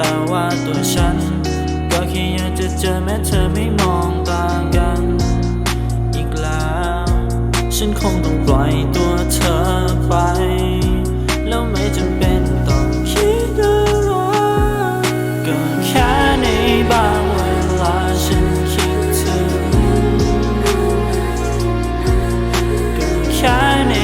แต่ว่าตัวฉัน ก็แค่อยากจะเจอแม้เธอไม่มองตากัน อีกแล้ว ฉันคงต้องปล่อยตัวเธอไป แล้วไม่จำเป็นต้องคิดอะไรก็แค่ในบางเวลาฉันคิดถึงก็แค่ใน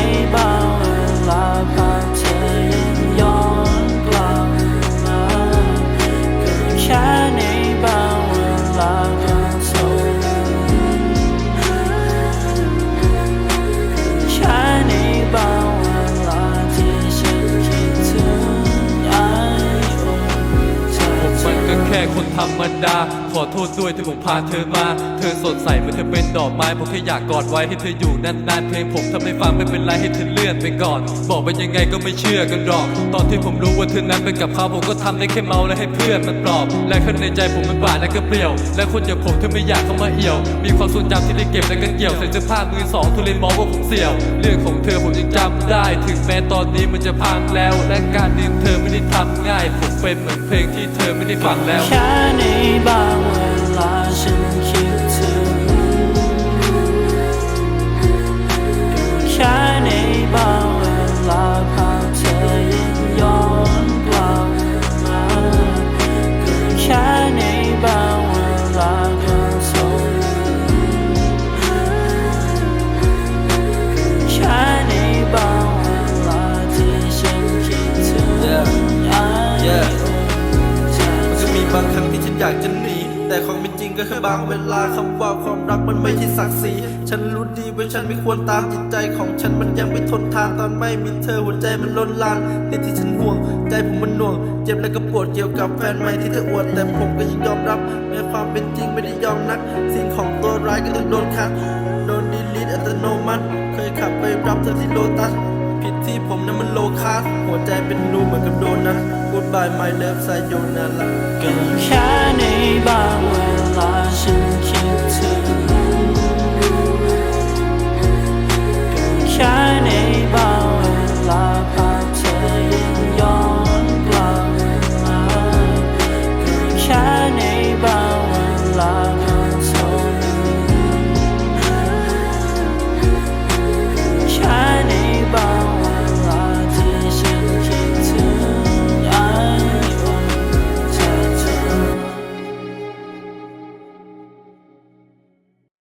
ค่คนธรรมดา ขอโทษด้วยที่ผมพาเธอมา เธอสดใสเมื่อเธอเป็นดอกไม้ผมแค่อยากกอดไว้ให้เธออยู่นานๆเพลงผมถ้าไม่ฟังไม่เป็นไรให้เธอเลื่อนไปก่อน บอกไปยังไงก็ไม่เชื่อกันหรอก ตอนที่ผมรู้ว่าเธอนั้นเป็นกับเขาผมก็ทำได้แค่เมาและให้เพื่อนมันปลอบ และข้างในใจผมมันบาดและก็เปลี่ยว และคนอย่างผมเธอไม่อยากเข้ามาเอี่ยว มีความทรงจำที่ได้เก็บและก็เกี่ยวใส่เสื้อผ้ามือสองเธอเลยมองว่าผมเสี่ยว เรื่องของเธอผมยังจำได้ ถึงแม้ตอนนี้มันจะพังแล้ว และการลืมเธอไม่ได้ทำง่ายผมเป็นเหมือนเพลงที่เธอไม่ได้ฟังแล้วแความเป็นจริงก็คือบางเวลาคำว่าความรักมันไม่ใช่ศักดิ์ศรีฉันรู้ดีว่าฉันไม่ควรตามจิตใจของฉันมันยังไม่ทนทานตอนไม่มีเธอหัวใจมันล้นลานนี่ที่ฉันห่วง ใจผมมันหน่วง เจ็บและก็ปวดเกี่ยวกับแฟนใหม่ที่เธออวดแต่ผมก็ยังยอมรับแม้ความเป็นจริงไม่ได้ยอมนัก สิ่งของตัวร้ายก็ต้องโดนคัดโดนดีลิทอัตโนมัติ เคยขับไปรับเธอที่โลตัสผิดที่ผมนั้นมันโลคาสหัวใจเป็นรูเหมือนกับโดนัท Goodbye my love ไซโยนาราก็ ช้าในบาง